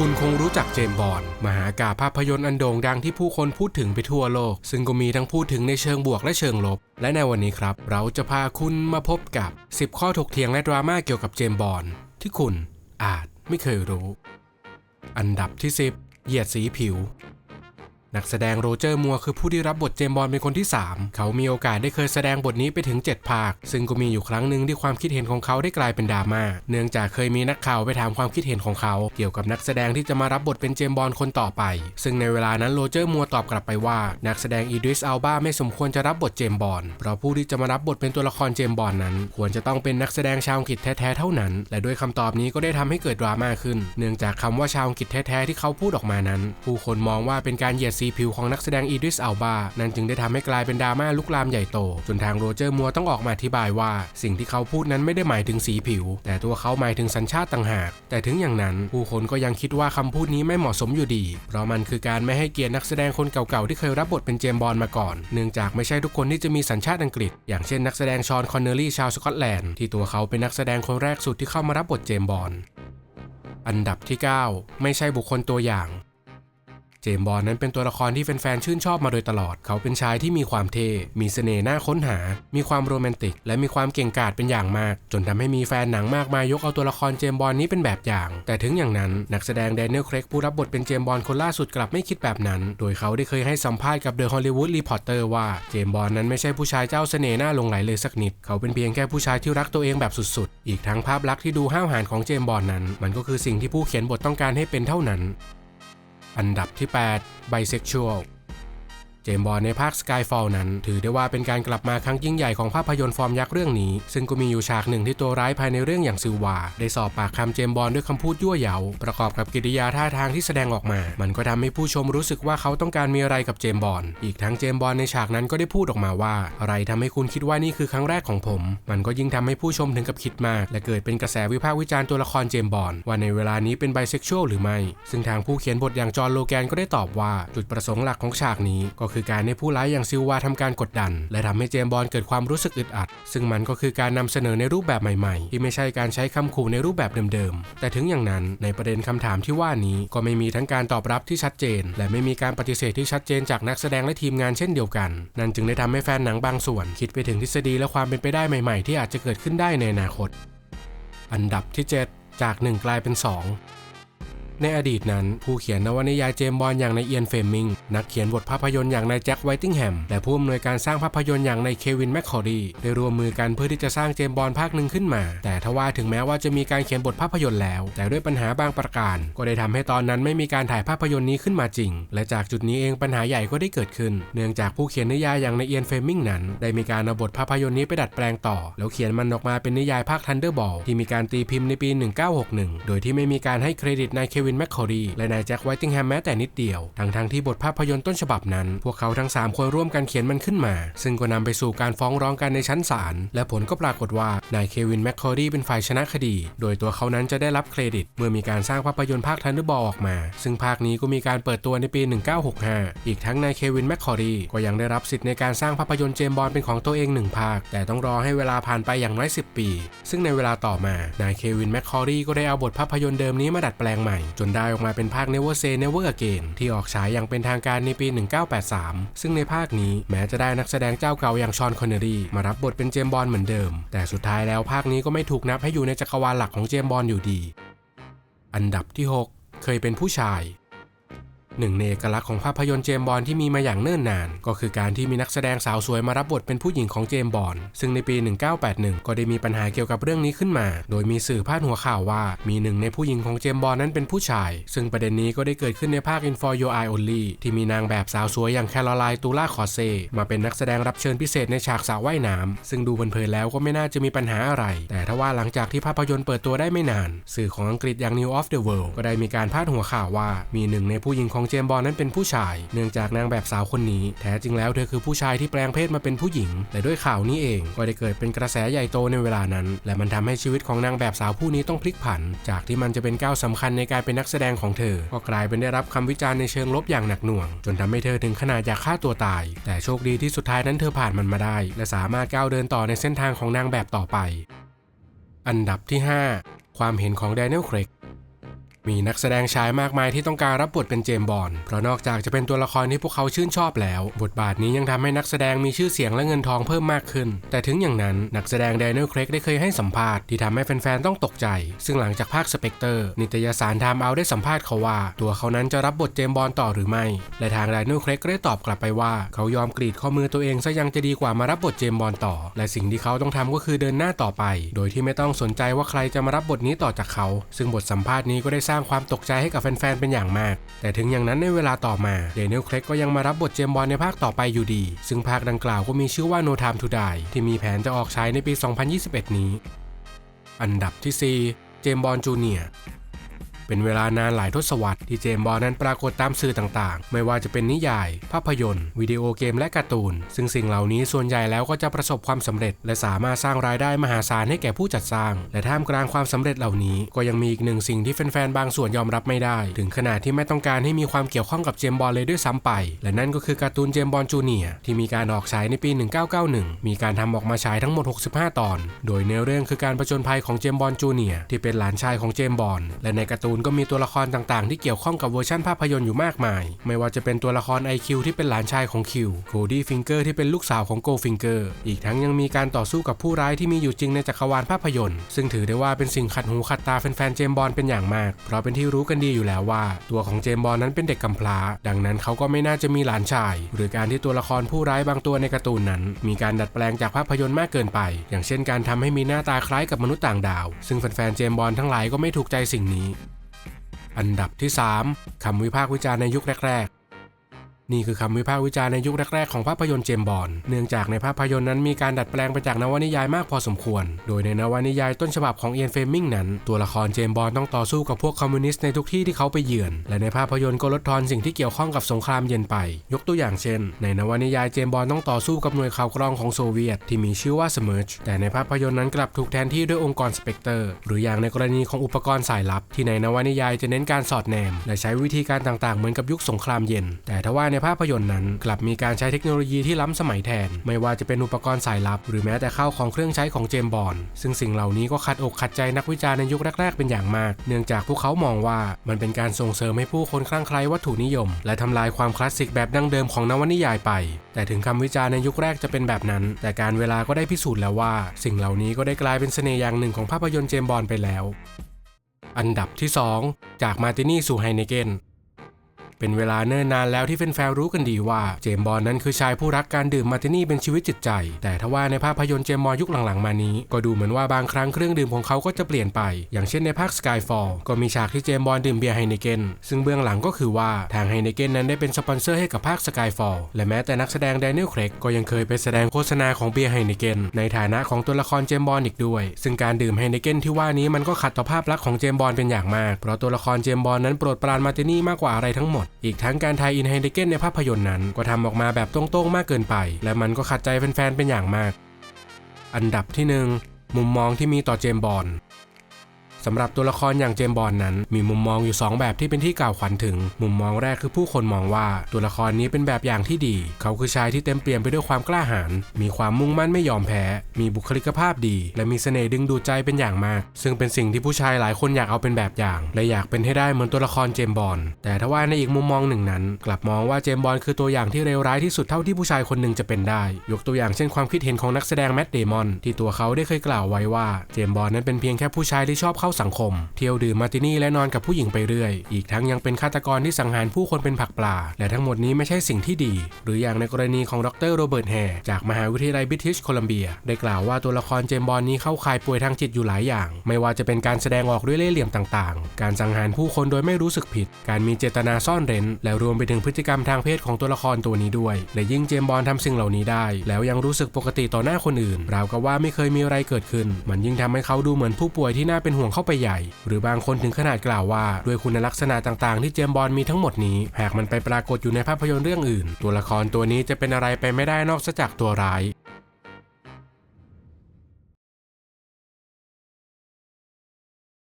คุณคงรู้จักเจมบอนด์มหากาพย์ภาพยนตร์อันโด่งดังที่ผู้คนพูดถึงไปทั่วโลก ซึ่งก็มีทั้งพูดถึงในเชิงบวกและเชิงลบ และในวันนี้ครับ เราจะพาคุณมาพบกับ 10 ข้อถกเถียงและดราม่าเกี่ยวกับเจมบอนด์ที่คุณอาจไม่เคยรู้ อันดับที่ 10 เหยียดสีผิว นักแสดงโรเจอร์มัวคือผู้ที่รับบทเจมบอนด์เป็นคนที่ 3 เขามีโอกาสได้เคยแสดงบทนี้ไปถึง 7 ภาค ซึ่งก็มีอยู่ครั้งหนึ่งที่ความคิดเห็นของเขาได้กลายเป็นดราม่า เนื่องจากเคยมีนักข่าวไปถามความคิดเห็นของเขา เกี่ยวกับนักแสดงที่จะมารับบทเป็นเจมบอนด์คนต่อไป ซึ่งในเวลานั้นโรเจอร์มัวตอบกลับไปว่า นักแสดงอีดริสอัลบาไม่สมควรจะรับบทเจมบอนด์เพราะผู้ที่จะมารับบทเป็นตัวละครเจมบอนด์นั้น ควรจะต้องเป็นนักแสดงชาวอังกฤษแท้ๆเท่านั้น และด้วยคำตอบนี้ก็ได้ทำให้เกิดดราม่าขึ้น เนื่องจากคำว่าชาวอังกฤษแท้ๆที่เขาพูดออกมานั้น ผู้คนมองว่าเป็นการเหยียดสีีผิวของนักแสดงอีดิสอัลบา นั่นจึงได้ทำให้กลายเป็นดราม่าลุกลามใหญ่โต จนทางโรเจอร์มัวต้องออกมาอธิบายว่า สิ่งที่เขาพูดนั้นไม่ได้หมายถึงสีผิว แต่ตัวเขาหมายถึงสัญชาติต่างหาก แต่ถึงอย่างนั้นผู้คนก็ยังคิดว่าคำพูดนี้ไม่เหมาะสมอยู่ดี เพราะมันคือการไม่ให้เกียรตินักแสดงคนเก่าๆที่เคยรับบทเป็นเจมบอนด์มาก่อน เนื่องจากไม่ใช่ทุกคนที่จะมีสัญชาติอังกฤษ อย่างเช่นนักแสดงชอนคอนเนอรี่ชาวสกอตแลนด์ที่ตัวเขาเป็นนักแสดงคนแรกสุดที่เข้ามารับบทเจมบอนด์อันดับที่ 9 ไม่ใช่บุคคลตัวอย่าง จมส์บอนด์นั้นเป็นตัวละครที่แฟนๆชื่นชอบมาโดยตลอด เขาเป็นชายที่มีความเท่ มีเสน่ห์น่าค้นหา มีความโรแมนติก และมีความเก่งกาจเป็นอย่างมาก จนทำให้มีแฟนหนังมากมายยกเอาตัวละครเจมส์บอนด์นี้เป็นแบบอย่าง แต่ถึงอย่างนั้นนักแสดงแดเนียล เครกผู้รับบทเป็นเจมส์บอนด์คนล่าสุดกลับไม่คิดแบบนั้น โดยเขาได้เคยให้สัมภาษณ์กับเดอะฮอลลีวูดรีพอร์เตอร์ว่าเจมส์บอนด์นั้นไม่ใช่ผู้ชายเจ้าเสน่ห์น่าหลงไหลเลยสักนิด เขาเป็นเพียงแค่ผู้ชายที่รักตัวเองแบบสุดๆ อีกทั้งภาพลักษณ์ที่ดูห้าวหาญของเจมส์บอนด์นั้น มันก็คือสิ่งที่ผู้เขียนบทต้องการให้เป็นเท่านั้น อันดับที่ 8 Bisexual เจมบอนด์ในภาค Skyfall นั้น ถือได้ว่าเป็นการกลับมาครั้งยิ่งใหญ่ของภาพยนตร์ฟอร์มยักษ์เรื่องนี้ ซึ่งก็มีอยู่ฉากหนึ่งที่ตัวร้ายภายในเรื่องอย่างซิลวา ได้สอบปากคำเจมบอนด์ด้วยคำพูดยั่วเยาประกอบกับกิริยาท่าทางที่แสดงออกมา มันก็ทำให้ผู้ชมรู้สึกว่าเขาต้องการมีอะไรกับเจมบอนด์อีกทั้งเจมบอนด์ในฉากนั้นก็ได้พูดออกมาว่า อะไรทำให้คุณคิดว่านี่คือครั้งแรกของผม มันก็ยิ่งทำให้ผู้ชมถึงกับคิดมาก และเกิดเป็นกระแสวิพากษ์วิจารณ์ตัวละครเจมบอนด์ว่าในเวลานี้เป็นไบเซ็กชวลหรือไม่ ซึ่งทางผู้เขียนบทอย่างจอห์นโลแกนก็ได้ตอบว่าจุดประสงค์หลักของฉากนี้ก็คือการให้ผู้ร้ายอย่างซิลวาทำการกดดัน และทำให้เจมบอนด์เกิดความรู้สึกอึดอัด ซึ่งมันก็คือการนำเสนอในรูปแบบใหม่ๆ ที่ไม่ใช่การใช้คำขู่ในรูปแบบเดิมๆ แต่ถึงอย่างนั้นในประเด็นคำถามที่ว่านี้ก็ไม่มีทั้งการตอบรับที่ชัดเจน และไม่มีการปฏิเสธที่ชัดเจนจากนักแสดงและทีมงานเช่นเดียวกัน นั่นจึงได้ทำให้แฟนหนังบางส่วน คิดไปถึงทฤษฎีและความเป็นไปได้ใหม่ๆ ที่อาจจะเกิดขึ้นได้ในอนาคต อันดับที่ 7 จาก 1 กลายเป็น 2 ในอดีตนั้น ผู้เขียนนวนิยายเจมบอนด์อย่างนายเอียนเฟมิง นักเขียนบทภาพยนตร์อย่างนายแจ็คไวติงแฮม และผู้อำนวยการสร้างภาพยนตร์อย่างนายเควินแมคคอรีได้ร่วมมือกันเพื่อที่จะสร้างเจมบอนด์ภาคหนึ่งขึ้นมา แต่ทว่าถึงแม้ว่าจะมีการเขียนบทภาพยนตร์แล้ว แต่ด้วยปัญหาบางประการ ก็ได้ทำให้ตอนนั้นไม่มีการถ่ายภาพยนตร์นี้ขึ้นมาจริง และจากจุดนี้เองปัญหาใหญ่ก็ได้เกิดขึ้น เนื่องจากผู้เขียนนิยายอย่างนายเอียนเฟมมิงนั้น ได้มีการเอาบทภาพยนตร์นี้ไปดัดแปลงต่อ แล้วเขียนมันออกมาเป็นนิยายภาคทันเดอร์บอลที่มีการตีพิมพ์ในปี 1961 โดยที่ไม่มีการให้เครดิตนายเควินแมคคอรีและนายแจ็คไวติงแฮมแม้แต่นิดเดียว ทั้งทั้งที่บทภาพยนตร์ต้นฉบับนั้น พวกเขาทั้ง 3 คนร่วมกันเขียนมันขึ้นมา ซึ่งก็นำไปสู่การฟ้องร้องกันในชั้นศาล และผลก็ปรากฏว่านายเควินแมคคอรีเป็นฝ่ายชนะคดี โดยตัวเขานั้นจะได้รับเครดิต เมื่อมีการสร้างภาพยนตร์ภาคทันเดอร์บอลออกมา ซึ่งภาคนี้ก็มีการเปิดตัวในปี 1965 อีกทั้งนายเควินแมคคอรีก็ยังได้รับสิทธิ์ในการสร้างภาพยนตร์เจมบอนด์เป็นของตัวเองหนึ่งภาค แต่ต้องรอให้เวลาผ่านไปอย่างน้อย 10 ปี ซึ่งในเวลาต่อมานายเควินแมคคอรีก็ได้เอาบทภาพยนตร์เดิมนี้มาดัดแปลงใหม่จนได้ออกมาเป็นภาค Never Say Never Again ที่ออกฉายอย่างเป็นทางการในปี 1983 ซึ่งในภาคนี้แม้จะได้นักแสดงเจ้าเก่าอย่างชอนคอนเนอรีมารับบทเป็นเจมบอลเหมือนเดิม แต่สุดท้ายแล้วภาคนี้ก็ไม่ถูกนับให้อยู่ในจักรวาลหลักของเจมบอลอยู่ดี อันดับที่ 6 เคยเป็นผู้ชาย หนึ่งในเอกลักษณ์ของภาพยนตร์เจมบอนด์ที่มีมาอย่างเนิ่นนาน ก็คือการที่มีนักแสดงสาวสวยมารับบทเป็นผู้หญิงของเจมบอนด์ซึ่งในปี 1981 ก็ได้มีปัญหาเกี่ยวกับเรื่องนี้ขึ้นมา โดยมีสื่อพาดหัวข่าวว่ามีหนึ่งในผู้หญิงของเจมบอนด์นั้นเป็นผู้ชาย ซึ่งประเด็นนี้ก็ได้เกิดขึ้นในภาค In For Your Eye Only ที่มีนางแบบสาวสวยอย่างแคโรไลตูล่าคอเซมาเป็นนักแสดงรับเชิญพิเศษในฉากสระว่ายน้ำซึ่งดูเพลินๆแล้วก็ไม่น่าจะมีปัญหาอะไร แต่ถ้าว่าหลังจากที่ภาพยนตร์เปิดตัวได้ไม่นาน สื่อของอังกฤษอย่าง New of the World ก็ได้มีการพาดหัวข่าวว่ามีหนึ่งในผู้หญิงของเจมบอนด์นั้นเป็นผู้ชาย เนื่องจากนางแบบสาวคนนี้ แท้จริงแล้วเธอคือผู้ชายที่แปลงเพศมาเป็นผู้หญิง แต่ด้วยข่าวนี้เองก็ได้เกิดเป็นกระแสใหญ่โตในเวลานั้น และมันทำให้ชีวิตของนางแบบสาวผู้นี้ต้องพลิกผัน จากที่มันจะเป็นก้าวสำคัญในการเป็นนักแสดงของเธอ ก็กลายเป็นได้รับคำวิจารณ์ในเชิงลบอย่างหนักหน่วง จนทำให้เธอถึงขนาดอยากฆ่าตัวตาย แต่โชคดีที่สุดท้ายนั้นเธอผ่านมันมาได้ และสามารถก้าวเดินต่อในเส้นทางของนางแบบต่อไป อันดับที่ 5 ความเห็นของแดเนียล เครก มีนักแสดงชายมากมายที่ต้องการรับบทเป็นเจมบอนเพราะนอกจากจะเป็นตัวละครที่พวกเขาชื่นชอบแล้ว บทบาทนี้ยังทำให้นักแสดงมีชื่อเสียงและเงินทองเพิ่มมากขึ้น แต่ถึงอย่างนั้นนักแสดงแดเนียลเครกได้เคยให้สัมภาษณ์ที่ทำให้แฟนๆต้องตกใจ ซึ่งหลังจากภาคสเปกเตอร์นิตยสารไทม์เอาได้สัมภาษณ์เขาว่า ตัวเขานั้นจะรับบทเจมบอนต่อหรือไม่ และทางแดเนียลเครกได้ตอบกลับไปว่า เขายอมกรีดข้อมือตัวเองซะยังจะดีกว่ามารับบทเจมบอนต่อ และสิ่งที่เขาต้องทำก็คือเดินหน้าต่อไป โดยที่ไม่ต้องสนใจว่าใครจะมารับบทนี้ต่อจากเขา ซึ่งบทสัมภาษณ์นี้ก็ได้สร้างสร้างความตกใจให้กับแฟนๆ เป็นอย่างมาก แต่ถึงอย่างนั้นในเวลาต่อมาเดนิเอลเครกก็ยังมารับบทเจมบอลในภาคต่อไปอยู่ดี ซึ่งภาคดังกล่าวก็มีชื่อว่า No Time to Die ที่มีแผนจะออกฉายในปี 2021 นี้ อันดับที่ 4 เจมบอลจูเนีย เป็นเวลานานหลายทศวรรษที่เจมส์บอนนั้นปรากฏตามสื่อต่างๆ ไม่ว่าจะเป็นนิยาย ภาพยนตร์ วิดีโอเกมและการ์ตูน ซึ่งสิ่งเหล่านี้ส่วนใหญ่แล้วก็จะประสบความสำเร็จ และสามารถสร้างรายได้มหาศาลให้แก่ผู้จัดสร้าง และท่ามกลางความสำเร็จเหล่านี้ ก็ยังมีอีกหนึ่งสิ่งที่แฟนๆบางส่วนยอมรับไม่ได้ ถึงขนาดที่ไม่ต้องการให้มีความเกี่ยวข้องกับเจมส์บอนเลยด้วยซ้ำไป และนั่นก็คือการ์ตูนเจมส์บอนจูเนียร์ที่มีการออกฉายในปี 1991 มีการทำออกมาฉายทั้งหมด 65 ตอน โดยเนื้อเรื่องคือการประจนภัยของเจมส์บอนจูเนียที่เป็นหลานชายของเจมส์บอนและในการ์ตูนก็มีตัวละครต่างๆ ที่เกี่ยวข้องกับเวอร์ชันภาพยนตร์อยู่มากมาย ไม่ว่าจะเป็นตัวละคร IQ ที่เป็นหลานชายของคิวโคดี้ฟิงเกอร์ที่เป็นลูกสาวของโกฟิงเกอร์อีกทั้งยังมีการต่อสู้กับผู้ร้ายที่มีอยู่จริงในจักรวาลภาพยนตร์ ซึ่งถือได้ว่าเป็นสิ่งขัดหูขัดตาแฟนๆเจมบอนด์เป็นอย่างมาก เพราะเป็นที่รู้กันดีอยู่แล้วว่า ตัวของเจมบอนด์นั้นเป็นเด็กกำพร้า ดังนั้นเขาก็ไม่น่าจะมีหลานชาย หรือการที่ตัวละครผู้ร้ายบางตัวในการ์ตูนนั้น มีการดัดแปลงจากภาพยนตร์มากเกินไป อย่างเช่นการทำให้มีหน้าตาคล้ายกับมนุษย์ต่างดาว ซึ่งแฟนๆเจมบอนด์ทั้งหลายก็ไม่ถูกใจสิ่งนี้ อันดับที่ 3คำวิพากษ์วิจารณ์ในยุคแรก นี่คือคำวิพากษ์วิจารณ์ในยุคแรกๆของภาพยนตร์เจมบอนเนื่องจากในภาพยนตร์นั้นมีการดัดแปลงไปจากนวนิยายมากพอสมควร โดยในนวนิยายต้นฉบับของเอียนเฟมิงนั้น ตัวละครเจมบอนต้องต่อสู้กับพวกคอมมิวนิสต์ในทุกที่ที่เขาไปเยือน และในภาพยนตร์ก็ลดทอนสิ่งที่เกี่ยวข้องกับสงครามเย็นไป ยกตัวอย่างเช่น ในนวนิยายเจมบอนต้องต่อสู้กับหน่วยข่าวกรองของโซเวียตที่มีชื่อว่าสมิร์ชแต่ในภาพยนตร์นั้นกลับถูกแทนที่ด้วยองค์กรสเปกเตอร์หรืออย่างในกรณีของอุปกรณ์สายลับ ที่ในนวนิยายจะเน้นการสอดแนม และใช้วิธีการต่างๆ เหมือนกับยุคสงครามเย็น แต่ทว่าในภาพยนตร์นั้น กลับมีการใช้เทคโนโลยีที่ล้ำสมัยแทน ไม่ว่าจะเป็นอุปกรณ์สายลับ หรือแม้แต่ข้าวของเครื่องใช้ของเจมบอนซึ่งสิ่งเหล่านี้ก็ขัดอกขัดใจนักวิจารณ์ในยุคแรกๆเป็นอย่างมาก เนื่องจากพวกเขามองว่ามันเป็นการส่งเสริมให้ผู้คนคลั่งไคล้วัตถุนิยม และทำลายความคลาสสิกแบบดั้งเดิมของนวนิยายไป แต่ถึงคำวิจารณ์ในยุคแรกจะเป็นแบบนั้น แต่การเวลาก็ได้พิสูจน์แล้วว่า สิ่งเหล่านี้ก็ได้กลายเป็นเสน่ห์อย่างหนึ่งของภาพยนตร์เจมบอนไปแล้ว อันดับที่ 2 จากมาร์ตินี่สู่ไฮเนเกน เป็นเวลาเนิ่นนานแล้วที่แฟนๆรู้กันดีว่าเจมบอนนั้นคือชายผู้รักการดื่มมาร์ตินี่เป็นชีวิตจิตใจ แต่ทว่าในภาพยนตร์เจมบอนยุคหลังๆมานี้ ก็ดูเหมือนว่าบางครั้งเครื่องดื่มของเขาก็จะเปลี่ยนไป อย่างเช่นในภาค Skyfall ก็มีฉากที่เจมบอนดื่มเบียร์ไฮเนเกนซึ่งเบื้องหลังก็คือว่าทางไฮเนเกนนั้นได้เป็นสปอนเซอร์ให้กับภาค Skyfall และแม้แต่นักแสดงแดเนียลเครกก็ยังเคยไปแสดงโฆษณาของเบียร์ไฮเนเกนในฐานะของตัวละครเจมบอนอีกด้วย ซึ่งการดื่มไฮเนเกนที่ว่านี้มันก็ขัดต่อภาพลักษณ์ของเจมบอนเป็นอย่างมากเพราะตัวละครเจมบอนนั้นโปรดปรานมาร์ตินี่มากกว่าอะไรทั้งหมดอีกทั้งการไทยอินไฮเดเกนในภาพยนตร์นั้น ก็ทำออกมาแบบตรงๆมากเกินไป และมันก็ขัดใจแฟนๆเป็นอย่างมาก อันดับที่ 1 มุมมองที่มีต่อเจมบอนด์ สำหรับตัวละครอย่างเจมบอนนั้น มีมุมมองอยู่ 2 แบบที่เป็นที่กล่าวขวัญถึง มุมมองแรกคือผู้คนมองว่าตัวละครนี้เป็นแบบอย่างที่ดี เขาคือชายที่เต็มเปี่ยมไปด้วยความกล้าหาญมีความมุ่งมั่นไม่ยอมแพ้ มีบุคลิกภาพดี และมีเสน่ห์ดึงดูดใจเป็นอย่างมาก ซึ่งเป็นสิ่งที่ผู้ชายหลายคนอยากเอาเป็นแบบอย่าง และอยากเป็นให้ได้เหมือนตัวละครเจมบอนแต่ถ้าว่าในอีกมุมมองหนึ่งนั้น กลับมองว่าเจมบอนคือตัวอย่างที่เลวร้ายที่สุดเท่าที่ผู้ชายคนหนึ่งจะเป็นได้ ยกตัวอย่างเช่นความคิดเห็นของนักแสดงแมตต์เดมอนที่ตัวเขาได้เคยกล่าวไว้ว่าเจมบอนนั้นเป็นเพียงแค่ผู้ชายที่ชอบเข้าสังคม เที่ยวดื่มมาร์ตินี่และนอนกับผู้หญิงไปเรื่อย อีกทั้งยังเป็นฆาตกรที่สังหารผู้คนเป็นผักปลา และทั้งหมดนี้ไม่ใช่สิ่งที่ดี หรืออย่างในกรณีของดรโรเบิร์ตแฮร์จากมหาวิทยาลัยบริติชโคลัมเบีย ได้กล่าวว่าตัวละครเจมบอนนี้เข้าข่ายป่วยทางจิตอยู่หลายอย่าง ไม่ว่าจะเป็นการแสดงออกด้วยเล่ห์เหลี่ยมต่างๆ การสังหารผู้คนโดยไม่รู้สึกผิด การมีเจตนาซ่อนเร้น และรวมไปถึงพฤติกรรมทางเพศของตัวละครตัวนี้ด้วย และยิ่งเจมบอนด์ทำสิ่งเหล่านี้ได้ แล้วยังรู้สึกปกติต่อหน้าคนอื่น ราวกับว่าไม่เคยมีอะไรเกิดขึ้น มันยิ่งทำให้เขาดูเหมือนผู้ป่วยที่น่าเป็นห่วงเข้าไปใหญ่ หรือบางคนถึงขนาดกล่าวว่า ด้วยคุณลักษณะต่างๆ ที่เจมบอลมีทั้งหมดนี้ หากมันไปปรากฏอยู่ในภาพยนตร์เรื่องอื่น ตัวละครตัวนี้จะเป็นอะไรไปไม่ได้นอกจากตัวร้าย